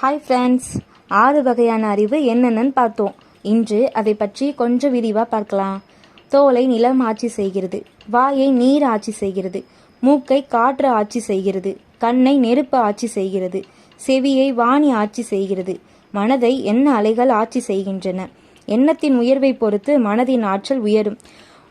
Hi friends ஆறு வகையான அறிவு என்னென்னு பார்த்தோம். இன்று அதை பற்றி கொஞ்சம் விரிவாக பார்க்கலாம். தோலை நிலம் ஆட்சி செய்கிறது வாயை நீர் ஆட்சி செய்கிறது மூக்கை காற்று ஆட்சி செய்கிறது கண்ணை நெருப்பு ஆட்சி செய்கிறது செவியை வாணி ஆட்சி செய்கிறது மனதை எண்ண அலைகள் ஆட்சி செய்கின்றன எண்ணத்தின் உயர்வை பொறுத்து மனதின் ஆற்றல் உயரும்.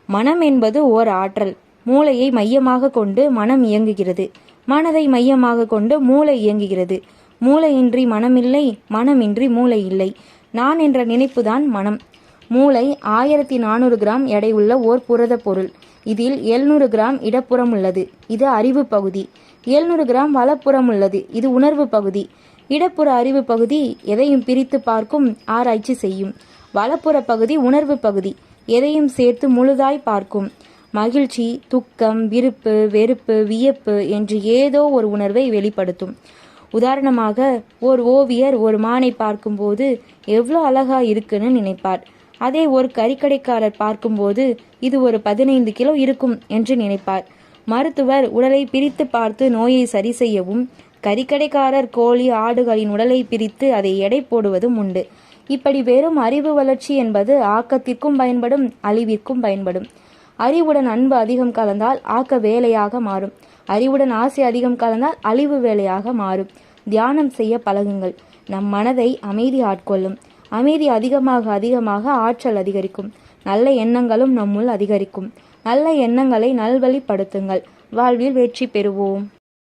மனம் என்பது ஓர் ஆற்றல் மூளையை மையமாக கொண்டு மனம் இயங்குகிறது மனதை மையமாக கொண்டு மூளை இயங்குகிறது. மூளையின்றி மனமில்லை மனமின்றி மூளை இல்லை நான் என்ற நினைப்புதான் மனம். மூளை ஆயிரத்தி நானூறு கிராம் எடையுள்ள ஓர் புரத பொருள். இதில் எழுநூறு கிராம் இடப்புறம் உள்ளது. இது அறிவு பகுதி. எழுநூறு கிராம் வலப்புறம் உள்ளது. இது உணர்வு பகுதி. இடப்புற அறிவு பகுதி எதையும் பிரித்து பார்க்கும் ஆராய்ச்சி செய்யும். வலப்புற பகுதி உணர்வு பகுதி. எதையும் சேர்த்து முழுதாய் பார்க்கும். மகிழ்ச்சி துக்கம் விருப்பு வெறுப்பு வியப்பு என்று ஏதோ ஒரு உணர்வை வெளிப்படுத்தும். உதாரணமாக ஒரு ஓவியர் ஒரு மானை பார்க்கும்போது எவ்வளோ அழகா இருக்குன்னு நினைப்பார். அதே ஒரு கறிக்கடைக்காரர் பார்க்கும்போது இது ஒரு பதினைந்து கிலோ இருக்கும் என்று நினைப்பார். மருத்துவர் உடலை பிரித்து பார்த்து நோயை சரி செய்யவும் கறிக்கடைக்காரர் கோழி ஆடுகளின் உடலை பிரித்து அதை எடை போடுவதும் உண்டு. இப்படி வெறும் அறிவு வளர்ச்சி என்பது ஆக்கத்திற்கும் பயன்படும் அழிவிற்கும் பயன்படும். அறிவுடன் அன்பு அதிகம் கலந்தால் ஆக்க வேலையாக மாறும். அறிவுடன் ஆசை அதிகம் கலந்தால் அழிவு வேலையாக மாறும். தியானம் செய்ய பழகுங்கள். நம் மனதை அமைதி ஆட்கொள்ளும். அமைதி அதிகமாக அதிகமாக ஆற்றல் அதிகரிக்கும். நல்ல எண்ணங்களும் நம்முள் அதிகரிக்கும். நல்ல எண்ணங்களை நல்வழிப்படுத்துங்கள். வாழ்வில் வெற்றி பெறுவோம்.